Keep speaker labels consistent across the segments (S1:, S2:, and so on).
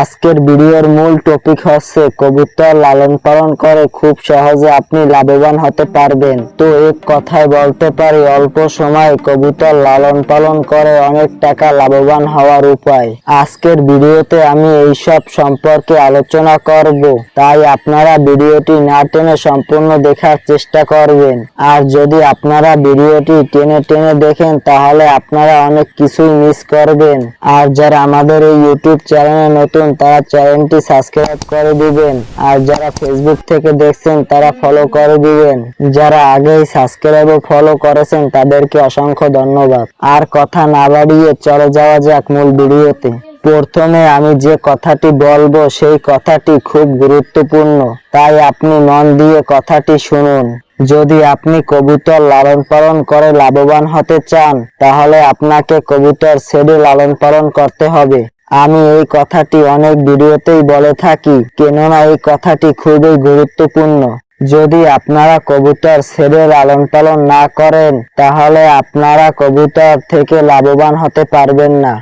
S1: আজকের ভিডিওর মূল টপিক হচ্ছে কবুতর লালন পালন করে খুব সহজে আপনি লাভবান হতে পারবেন। তো এক কথায় বলতে পারি, অল্প সময়ে কবুতর লালন পালন করে অনেক টাকা লাভবান হওয়ার উপায়। আজকের ভিডিওতে আমি এইসব সম্পর্কে আলোচনা করব, তাই আপনারা ভিডিওটি না টেনে সম্পূর্ণ দেখার চেষ্টা করবেন। আর যদি আপনারা ভিডিওটি টেনে টেনে দেখেন, তাহলে আপনারা অনেক কিছুই মিস করবেন। আর যারা আমাদের এই ইউটিউব চ্যানেলে নতুন তারা চ্যানেলটি সাবস্ক্রাইব করে দিবেন। আর যারা ফেসবুক থেকে দেখছেন, তারা ফলো করে দিবেন। যারা আগেই সাবস্ক্রাইব ও ফলো করেছেন, তাদেরকে অসংখ্য ধন্যবাদ। আর কথা না বাড়িয়ে চলে যাওয়া যাক মূল ভিডিওতে। প্রথমে আমি যে কথাটি বলব, সেই কথাটি খুব গুরুত্বপূর্ণ। তাই আপনি মন দিয়ে কথাটি শুনুন। যদি আপনি কবুতর লালন পালন করে লাভবান হতে চান, তাহলে আপনাকে কবুতর ছেড়ে লালন পালন করতে হবে। আমি এই কথাটি অনেক ভিডিওতেই বলে থাকি, কেননা এই কথাটি খুবই গুরুত্বপূর্ণ। যদি আপনারা কবুতর ছেড়ে লালন পালন না করেন, তাহলে আপনারা কবুতর থেকে লাভবান হতে পারবেন না।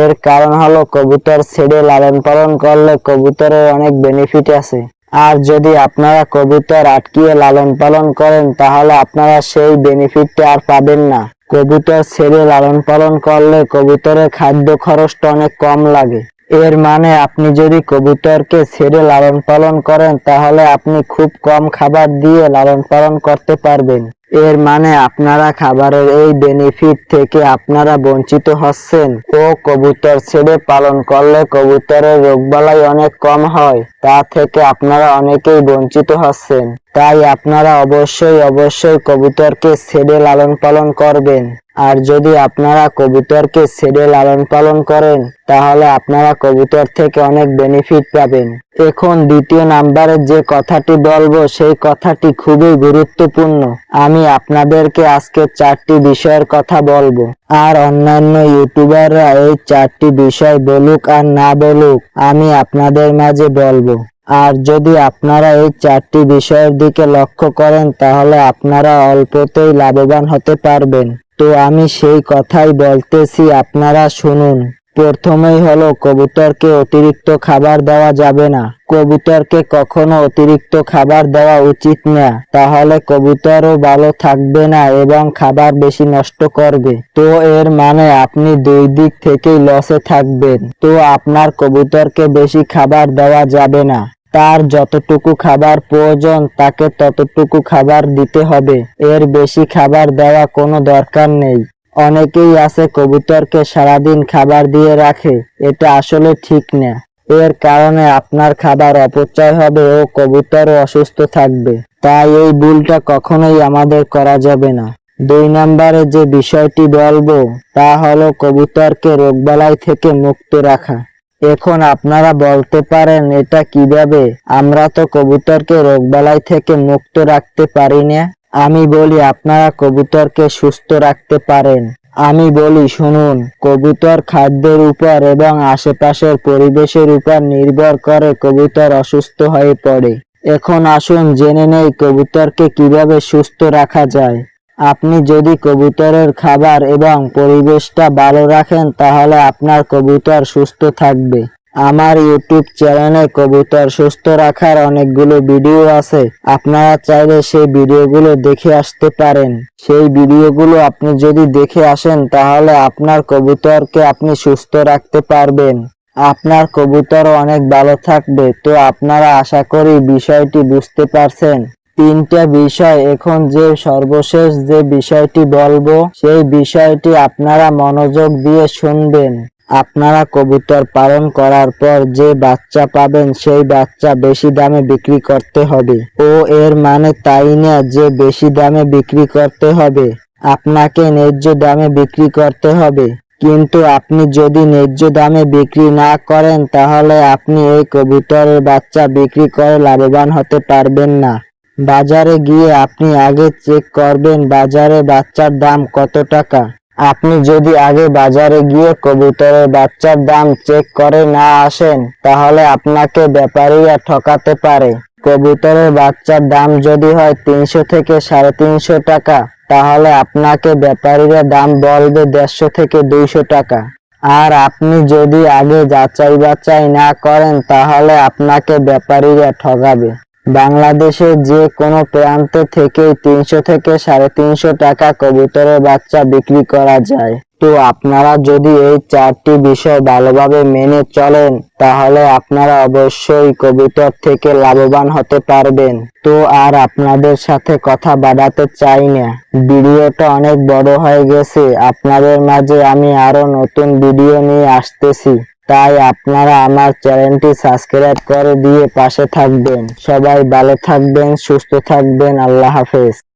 S1: এর কারণ হলো কবুতর ছেড়ে লালন পালন করলে কবুতরের অনেক বেনিফিট আছে। আর যদি আপনারা কবুতর আটকিয়ে লালন পালন করেন, তাহলে আপনারা সেই বেনিফিটটা আর পাবেন না। কবুতর ছেড়ে লালন পালন করলে কবুতরের খাদ্য খরচটা অনেক কম লাগে। এর মানে আপনি যদি কবুতরকে ছেড়ে লালন পালন করেন, তাহলে আপনি খুব কম খাবার দিয়ে লালন পালন করতে পারবেন। এর মানে আপনারা খাবারের এই বেনিফিট থেকে আপনারা বঞ্চিত হচ্ছেন। ও কবুতর ছেড়ে পালন করলে কবুতরের রোগবালাই অনেক কম হয়। তা থেকে আপনারা অনেকেই বঞ্চিত হচ্ছেন। তাই আপনারা অবশ্যই অবশ্যই কবুতরকে ছেড়ে লালন পালন করবেন। আর যদি আপনারা কবুতরকে ছেড়ে লালন পালন করেন, তাহলে আপনারা কবুতর থেকে অনেক বেনিফিট পাবেন। এখন দ্বিতীয় নাম্বারে যে কথাটি বলব, সেই কথাটি খুবই গুরুত্বপূর্ণ। আমি আপনাদেরকে আজকে চারটি বিষয়ের কথা বলব। আর অন্যান্য ইউটিউবাররা এই চারটি বিষয় বলুক আর না বলুক, আমি আপনাদের মাঝে বলব। আর যদি আপনারা এই চারটি বিষয়ের দিকে লক্ষ্য করেন, তাহলে আপনারা অল্পতেই লাভবান হতে পারবেন। তো আমি সেই কথাই বলতেছি, আপনারা শুনুন। প্রথমেই হলো কবুতরকে অতিরিক্ত খাবার দেওয়া যাবে না। কবুতরকে কখনো অতিরিক্ত খাবার দেওয়া উচিত না। তাহলে কবুতরও ভালো থাকবে না এবং খাবার বেশি নষ্ট করবে। তো এর মানে আপনি দুই দিক থেকেই লসে থাকবেন। তো আপনার কবুতরকে বেশি খাবার দেওয়া যাবে না। তার যতটুকু খাবার প্রয়োজন, তাকে ততটুকু খাবার দিতে হবে। এর বেশি খাবার দেওয়া কোনো দরকার নেই। অনেকেই আছে কবুতরকে সারাদিন খাবার দিয়ে রাখে, এটা আসলে ঠিক না। এর কারণে আপনার খাবার অপচয় হবে ও কবুতরও অসুস্থ থাকবে। তাই এই ভুলটা কখনোই আমাদের করা যাবে না। দুই নম্বরে যে বিষয়টি বলব, তা হলো কবুতরকে রোগবালাই থেকে মুক্ত রাখা। এখন আপনারা বলতে পারেন, এটা কীভাবে? আমরা তো কবুতরকে রোগবালাই থেকে মুক্ত রাখতে পারি না। আমি বলি, আপনারা কবুতরকে সুস্থ রাখতে পারেন। আমি বলি, শুনুন, কবুতর খাদ্যের উপর এবং আশেপাশের পরিবেশের উপর নির্ভর করে কবুতর অসুস্থ হয়ে পড়ে। এখন আসুন, জেনে নেই কবুতরকে কীভাবে সুস্থ রাখা যায়। আপনি যদি কবুতরের খাবার এবং পরিবেশটা ভালো রাখেন, তাহলে আপনার কবুতর সুস্থ থাকবে। আমার ইউটিউব চ্যানেলে কবুতর সুস্থ রাখার অনেকগুলো ভিডিও আছে। আপনারা চাইলে সেই ভিডিওগুলো দেখে আসতে পারেন। সেই ভিডিওগুলো আপনি যদি দেখে আসেন, তাহলে আপনার কবুতরকে আপনি সুস্থ রাখতে পারবেন। আপনার কবুতর অনেক ভালো থাকবে। তো আপনারা আশা করি বিষয়টি বুঝতে পারছেন। তিনটা বিষয়। এখন যে সর্বশেষ যে বিষয়টি বলব, সেই বিষয়টি আপনারা মনোযোগ দিয়ে শুনবেন। আপনারা কবুতর পালন করার পর যে বাচ্চা পাবেন, সেই বাচ্চা বেশি দামে বিক্রি করতে হবে। ও এর মানে তাই না যে বেশি দামে বিক্রি করতে হবে? আপনাকে ন্যায্য দামে বিক্রি করতে হবে। কিন্তু আপনি যদি ন্যায্য দামে বিক্রি না করেন, তাহলে আপনি এই কবুতরের বাচ্চা বিক্রি করে লাভবান হতে পারবেন না। বাজারে গিয়ে আপনি আগে চেক করবেন, বাজারে বাচ্চার দাম কত টাকা। আপনি যদি আগে বাজারে গিয়ে কবুতরের বাচ্চার দাম চেক করে না আসেন, তাহলে আপনাকে ব্যাপারীরা ঠকাতে পারে। কবুতরের বাচ্চার দাম যদি হয় তিনশো থেকে সাড়ে তিনশো টাকা, তাহলে আপনাকে ব্যাপারীরা দাম বলবে দেড়শো থেকে দুইশো টাকা। আর আপনি যদি আগে যাচাই বাছাই না করেন, তাহলে আপনাকে ব্যাপারীরা ঠকাবে বাংলাদেশের যে কোনো প্রান্ত থেকেই তিনশো থেকে সাড়ে তিনশো টাকা কবুতরের বাচ্চা বিক্রি করা যায়। তো আপনারা যদি এই চারটি বিষয় ভালোভাবে মেনে চলেন, তাহলে আপনারা অবশ্যই কবুতর থেকে লাভবান হতে পারবেন। তো আর আপনাদের সাথে কথা বাড়াতে চাই না। ভিডিওটা অনেক বড় হয়ে গেছে। আপনাদের মাঝে আমি আরও নতুন ভিডিও নিয়ে আসতেছি। তাই আপনারা আমার চ্যানেলটি সাবস্ক্রাইব করে দিয়ে পাশে থাকবেন। সবাই ভালো থাকবেন, সুস্থ থাকবেন। আল্লাহ হাফেজ।